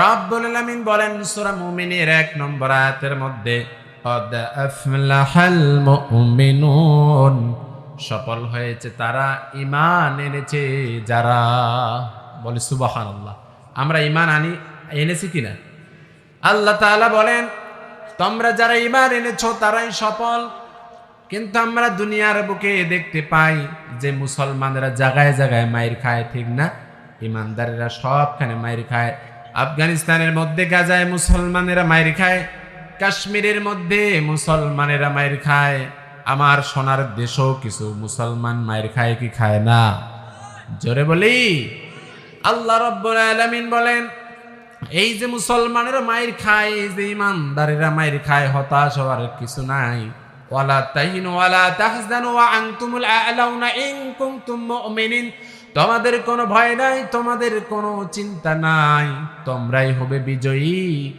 রব্বুল বলেন, সূরা মুমিনের এক নম্বর আয়াতের মধ্যে সফল হয়েছে তারা ইমান এনেছে যারা। বলে সুবাহান আল্লাহ আমরা ইমান আনি, এনেছি কিনা? আল্লাহ তালা বলেন, তোমরা যারা ইমান এনেছো, তারাই সফল। কিন্তু আমরা দুনিয়ার বুকে দেখতে পাই যে মুসলমানরা জাগায় জাগায় মায়ের খায়, ঠিক না? ইমানদারেরা সবখানে মায়ের খায়। আফগানিস্তানের মধ্যে গাজায় মুসলমানেরা মায়ের খায়, কাশ্মীরের মধ্যে মুসলমানেরা মায়ের খায়। আমার সোনার দেশও কিছু মুসলমান মায়ের খায় কি খায় না? জোরে বলি, আল্লাহ রব্বুল আলামিন বলেন, এই যে মুসলমানেরা মায়ের খায়, এই যে ইমানদারেরা মায়ের খায়, হতাশ হওয়ার কিছু নাই। ওয়ালা তাহিনু ওয়ালা তাহজানু ওয়া আনতুমুল আ'লাউনা ইন কুনতুম মুমিনিন। তোমাদের কোনো ভয় নাই, তোমাদের কোনো চিন্তা নাই, তোমরাই হবে বিজয়ী।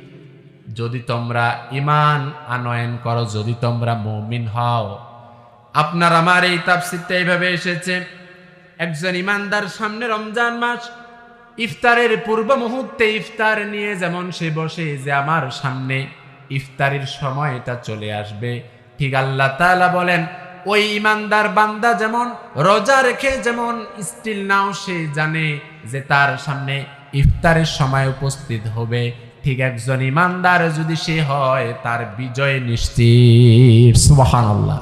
যদি তোমরা ইমান আনয়ন করো, যদি তোমরা মুমিন হও। আপনার আমার এই তাফসিরটা এইভাবে এসেছে, একজন ইমানদার সামনে রমজান মাস, ইফতারের পূর্ব মুহূর্তে ইফতার নিয়ে যেমন সে বসে, যে আমার সামনে ইফতারের সময়টা চলে আসবে। ঠিক আল্লাহ তাআলা বলেন ওই ইমানদার বান্দা যেমন, রোজা রেখে যেমন স্টিল নাও সে জানে যে তার সামনে ইফতারের সময় উপস্থিত হবে। ঠিক একজন ইমানদার যদি সে হয়, তার বিজয় নিশ্চিত। সুবহানাল্লাহ।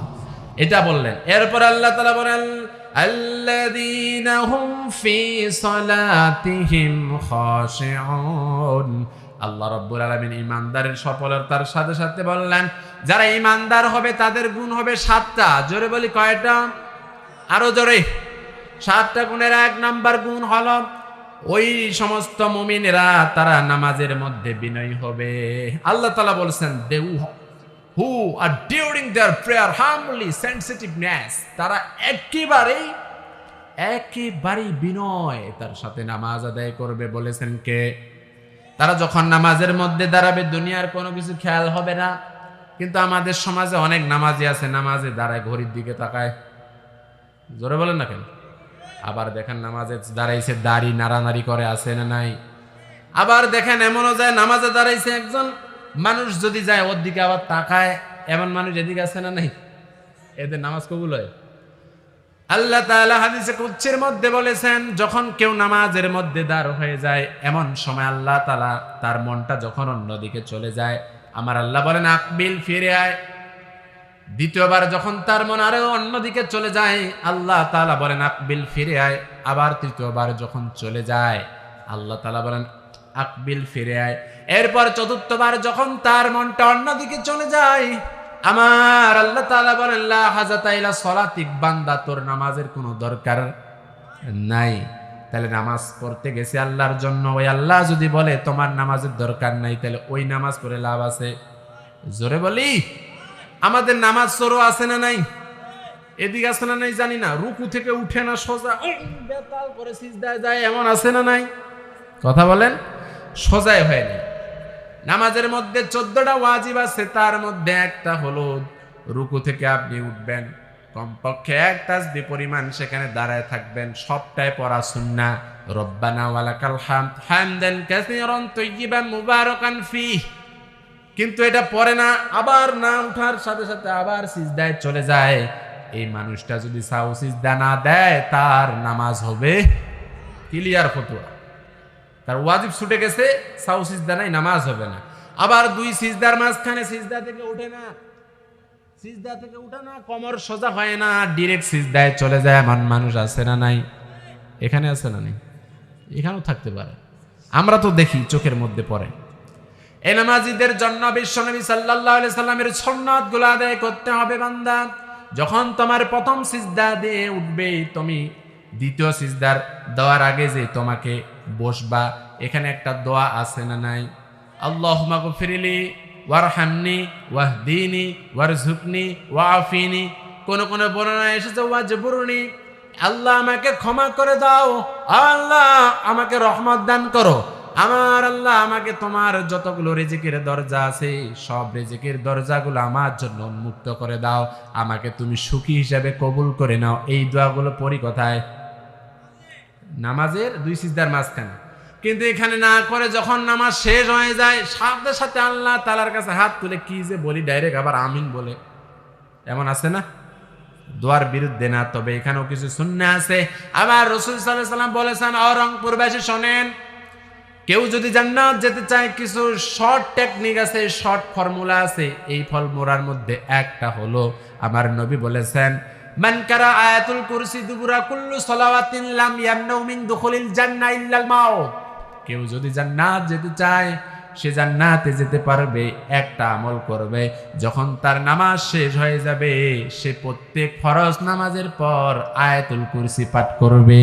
এটা বললেন। এরপর আল্লাহ তালা বলেন, আল্লাযীনা হুম ফি সালাতিহিম খাশিউন। আল্লাহ রাব্বুল আলামিন ইমানদারের সফলতার সাথে সাথে বললেন, যারা ইমানদার হবে, তাদের গুণ হবে সাতটা। জোরে বলি কয়টা? আরও জোরে। সাতটা গুণের এক নাম্বার গুণ হল, ওই সমস্ত মুমিনেরা তারা নামাজের মধ্যে বিনয়ী হবে। আল্লাহ তাআলা বলছেন those who are during their prayer হার্মলি sensitiveness তারা একেবারেই একেবারেই বিনয় তার সাথে নামাজ আদায় করবে। বলেছেন কে? তারা যখন নামাজের মধ্যে দাঁড়াবে, দুনিয়ার কোনো কিছু খেয়াল হবে না। কিন্তু আমাদের সমাজে অনেক নামাজি আছে, নামাজে দাঁড়ায়, ঘড়ির দিকে তাকায়। জোরে বলেন না কেন? আবার দেখেন নামাজে দাঁড়াইছে, দাড়ি নাড়ানাড়ি করে আছে না নাই? আবার দেখেন এমনও যায়, নামাজে দাঁড়াইছে একজন মানুষ যদি যায়, ওর দিকে আবার তাকায়। এমন মানুষ এদিকে আছে না নাই? এদের নামাজ কবুল হয়? আল্লাহ তাআলা হাদিসে কুচ্ছের মধ্যে বলেছেন, যখন কেউ নামাজের মধ্যে দাঁড় হয়ে যায়, এমন সময় আল্লাহ তাআলা তার মনটা যখন অন্যদিকে চলে যায়, আমার আল্লাহ বলেন, আকবিল, ফিরে আয়। দ্বিতীয়বার যখন তার মন আরও অন্যদিকে চলে যায়, আল্লাহ তাআলা বলেন, আকবিল, ফিরে আয়। আবার তৃতীয়বার যখন চলে যায়, আল্লাহ তাআলা বলেন, আকবিল, ফিরে আয়। এরপর চতুর্থবার যখন তার মনটা অন্যদিকে চলে যায় আমার আল্লাহ তাআলা বলেন, লা সলাতিক বান্দা, তোর নামাজের কোনো দরকার নাই। তাহলে নামাজ পড়তে গেছে আল্লাহর জন্য। ওই আল্লাহ যদি বলে, তোমার নামাজের দরকার নাই তাহলে ওই নামাজ পড়ে লাভ আছে। জোরে বলি, আমাদের নামাজ সরো আছে না নাই? এদিকে আছে না নাই জানি না। রুকু থেকে উঠে না সোজা বেতাল করে সিজদায় যায়, এমন আছে না নাই? কথা বলেন সোজাই হয়নি নামাজের মধ্যে চোদ্দটা ওয়াজিব আছে, তার মধ্যে একটা হলো রুকু থেকে আপনি উঠবেন, কমপক্ষে এক তাসবি পরিমাণ সেখানে দাঁড়ায় থাকবেন, সবটাই পড়া সুন্না রব্বানা ওয়ালাকাল হামদ, হামদান কাসীরান তাইয়িবান মুবারাকান ফিহ। কিন্তু এটা পরে না, আবার না উঠার সাথে সাথে আবার সিজদায় চলে যায়। এই মানুষটা যদি সাউ সিজদা না দেয়, তার নামাজ হবে। ক্লিয়ার ফতুয়া। তার ওয়াজিব ছুটে গেছে, সাউ সিজদা নাই, নামাজ হবে না। আবার দুই সিজদার মাঝখানে সিজদা থেকে উঠে না। সিজদা থেকে উঠে না, কমর সোজা হয় না ডিরেক্ট সিজদায় চলে যায়, এমন মানুষ আছে না নাই? এখানে আছে না নাই? এখানেও থাকতে পারে। আমরা তো দেখি চোখের মধ্যে পড়ে। এই নামাজিদের জন্য বিশ্বনবী আলাইহি সাল্লামের সুন্নাতগুলো আদায় করতে হবে বান্দা। যখন তোমার প্রথম সিজদা দিয়ে উঠবে, তুমি দ্বিতীয় সিজদার দেওয়ার আগে যে তোমাকে বসবা, এখানে একটা দোয়া আছে না নাই? আল্লাহুম্মা গফিরলি ওয়ারহামনি, ওয়াহদিনি ওয়ারঝুকনি ওয়াফিনি কোন কোন বর্ণনা এসেছে, ওয়াজবুরনি। আল্লাহ আমাকে ক্ষমা করে দাও। আল্লাহ আমাকে রহমত দান করো। আমার আল্লাহ আমাকে তোমার যতগুলো রেজিকের দরজা আছে, সব রেজিকের দরজাগুলো আমার জন্য উন্মুক্ত করে দাও। আমাকে তুমি সুখী হিসাবে কবুল করে নাও। এই দোয়াগুলো পড়ি কথায়? নামাজের দুই সিজদার মাঝখানে। কিন্তু এখানে না করে যখন নামাজ শেষ হয়ে যায়, সাথে সাথে আল্লাহ তালার কাছে হাত তুলে কি যে বলি, ডাইরেক্ট আবার আমিন বলে। এমন আছে না? দোয়ার বিরুদ্ধে না, তবে এখানেও কিছু শূন্য আছে। আবার রসুল সাল্লাহ সাল্লাম বলেছেন অরংপুরবাসী শোনেন, কেউ যদি জান্নাত যেতে চায়, কিছু শর্ট টেকনিক আছে শর্ট ফর্মুলা আছে, এই ফর্মুলার মধ্যে একটা হলো, আমার নবী বলেছেন মান কারা আয়াতুল কুরসি দুবুরা কুল্লু সালাওয়াতিন লাম ইয়ামনাউ মিন দুখুলিল জান্নাহ ইল্লাল মাউত। কেউ যদি জান্নাত যেতে চায়, সে জান্নাতে যেতে পারবে, একটা আমল করবে। যখন তার নামাজ শেষ হয়ে যাবে, সে প্রত্যেক ফরজ নামাজের পর আয়াতুল কুরসি পাঠ করবে।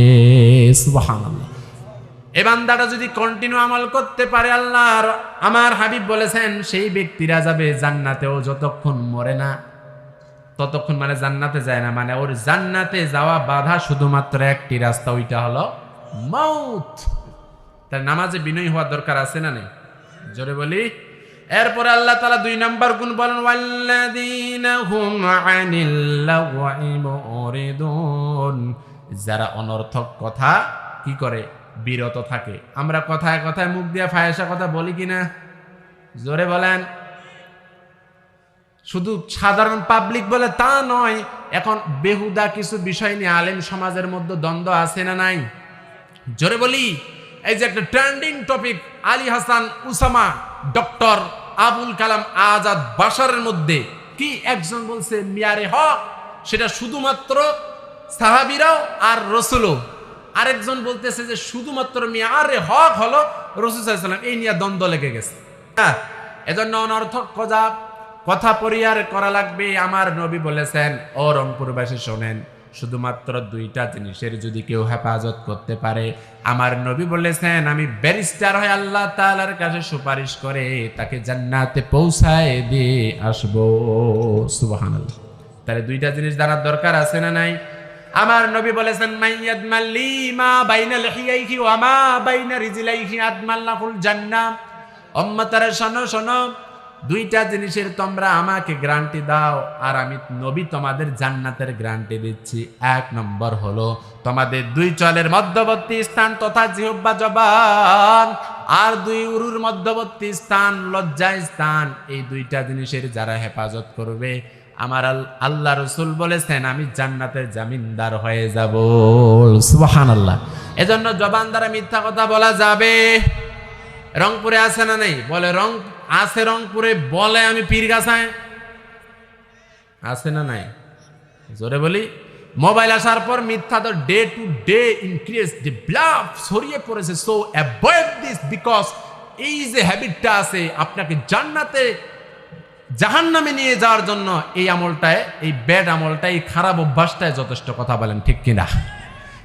সুবহানাল্লাহ। এ যদি কন্টিনিউ আমল করতে পারে আল্লাহর, আমার হাবিব বলেছেন, সেই ব্যক্তিরা যাবে জান্নাতেও যতক্ষণ মরে না। ততক্ষণ মানে জান্নাতে যায় না। মানে ওর জান্নাতে যাওয়া বাধা শুধুমাত্র একটি রাস্তা, ওইটা হলো মাউত। তার নামাজে বিনয় হওয়ার দরকার আছে না নেই? জোরে বলি। এরপরে আল্লাহ তালা দুই নাম্বার গুণ বলেন যারা অনর্থক কথা কি করে? বিরত থাকে। আমরা কথায় কথায় মুখ দিয়ে ফায়সা কথা বলি কিনা? জোরে বলেন। শুধু সাধারণ পাবলিক বলে তা নয়, এখন বেহুদা কিছু বিষয় নিয়ে আলেম সমাজের মধ্যে দ্বন্দ্ব আছে না নাই? জোরে বলি, এই যে একটা trending topic Ali Hasan, Usama, doctor Abul Kalam Azad বাসারের মধ্যে কি একজন বলছে, মিয়ারে হক সেটা শুধুমাত্র সাহাবিরাও আর রসুলও। আরেকজন বলতেছে যে শুধুমাত্র মিয়ারে হক হলো রসুল সাল্লাম এই নিয়ে দ্বন্দ্ব লেগে গেছে। হ্যাঁ এজন্য অনর্থক কথা কথা পরিহার করা লাগবে, আমার নবী বলেছেন। ও রংপুরবাসী, শোনেন, শুধুমাত্র দুইটা জিনিসের যদি কেউ হেফাজত করতে পারে, আমার নবী বলেছেন, আমি ব্যারিস্টার হয়ে আল্লাহ তাআলার কাছে সুপারিশ করে তাকে জান্নাতে পৌঁছায় দিয়ে আসব। সুবহানাল্লাহ। তাহলে দুইটা জিনিস জানার দরকার আছে না নাই? আমার নবী বলেছেন মাইয়াদ মাল্লি মা বাইনা লিহিয়াইহি ওয়া মা বাইনা রিজলাইহি আদমাল্লাহুল জান্নাহ। উম্মতারে শোনো শোনো দুইটা জিনিসের তোমরা আমাকে গ্যারান্টি দাও। আর আমি নবী তোমাদের জান্নাতের গ্যারান্টি দিচ্ছি। এক নম্বর হলো তোমাদের দুই চলের মধ্যবর্তী স্থান তথা জিহ্বা জবান। আর দুই উরুর মধ্যবর্তী স্থান লজ্জা স্থান। এই দুইটা জিনিসের যারা হেফাজত করবে, আমার আল- আল্লাহ রসুল বলেছেন, আমি জান্নাতের জামিনদার হয়ে যাব। সুবাহান আল্লাহ এজন্য জবান দ্বারা মিথ্যা কথা বলা যাবে। রংপুরে আছে না নেই? বলে, রং, আছে রংপুরে, বলে আমি পীর গাছায়। আছে না নাই? জোরে বলি। মোবাইল আসার পর মিথ্যা তো day to day increase develop ছড়িয়ে পড়েছে। সো অ্যাভয়েড দিস বিকজ এই যে হ্যাবিটটা আছে, আপনাকে জান্নাতে জাহান নামে নিয়ে যাওয়ার জন্য এই আমলটায়, এই ব্যাড আমলটাই এই খারাপ অভ্যাসটায় যথেষ্ট কথা বলেন, ঠিক কিনা?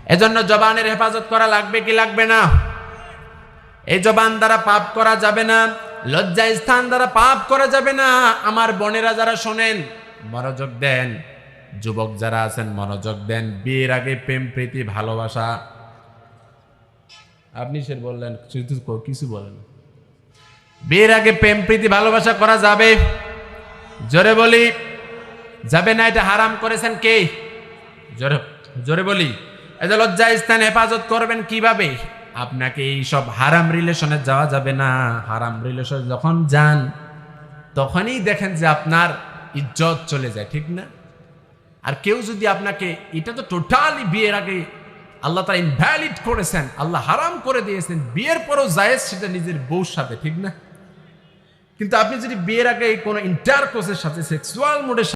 এজন্য জবানের হেফাজত করা লাগবে কি লাগবে না? এই জবান দ্বারা পাপ করা যাবে না লজ্জা স্থান দ্বারা পাপ করা যাবে না। আমার বোনেরা যারা শোনেন, মনোযোগ দেন। যুবক যারা আছেন, মনোযোগ দেন। বিয়ের আগে প্রেম, প্রীতি, ভালোবাসা। আপনি সে বললেন, কিছু বলেন। বিয়ের আগে প্রেম, প্রীতি, ভালোবাসা করা যাবে? জোরে বলি, যাবে না, এটা হারাম করেছেন কে? জোরে জোরে বলি যে লজ্জা স্থান হেফাজত করবেন কীভাবে? আপনাকে এই সব হারাম রিলেশনে যাওয়া যাবে না। হারাম রিলেশন যখন যান, তখনই দেখেন যে আপনার ইজ্জত চলে যায়, ঠিক না? আর কেউ যদি আপনাকে, এটা তো টোটালি বিয়ের আগে আল্লাহ তারা ইনভ্যালিড করেছেন, আল্লাহ হারাম করে দিয়েছেন, বিয়ের পরও জায়েজ সেটা নিজের বউর সাথে, ঠিক না? কিন্তু আপনি যদি বিয়ের আগে কোনো ইন্টার কোর্সের সাথে সেক্সুয়াল মোডের